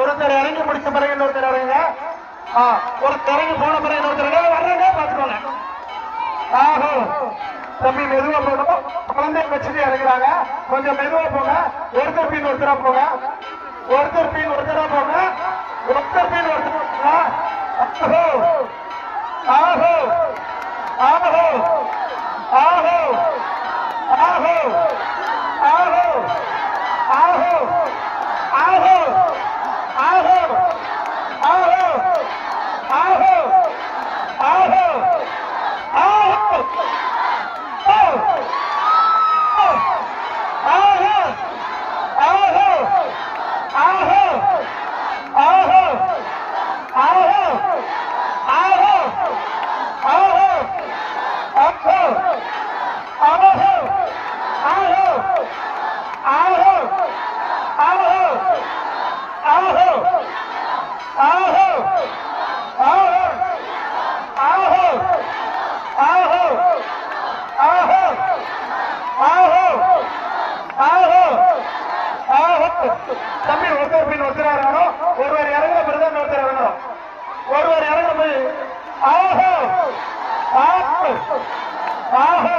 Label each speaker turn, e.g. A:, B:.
A: ஒருத்தர் இறங்கி முடிச்ச பிறகு இன்னொருத்தர் இறங்க ஆ, ஒருத்தர் இறங்கி போன பிறகு இன்னொருத்தர் இறங்க பார்த்துக்கோங்க. பாத்துக்கோங்க ஆஹோ. தம்பி மெதுவா போகணும் குழந்தை வச்சுட்டு இறங்குறாங்க. கொஞ்சம் மெதுவா போங்க. ஒருத்தர் பின் ஒருத்தரா போங்க. ஒருத்தர் பின் ஒருத்தரா போங்க. ஒருத்தர் பின் ஒருத்தர் ஆகும் ஆஹோ ஆஹோ. ஆஹோ. தம்பி ஒருத்தர் பின் ஒருத்தர் இறங்கணும் ஒருவர் இறங்கின பிறகு ஒருத்தர் இறங்கணும் ஒருவர் இறங்கின போய் ஆஹோ ஆஹோ ஆஹோ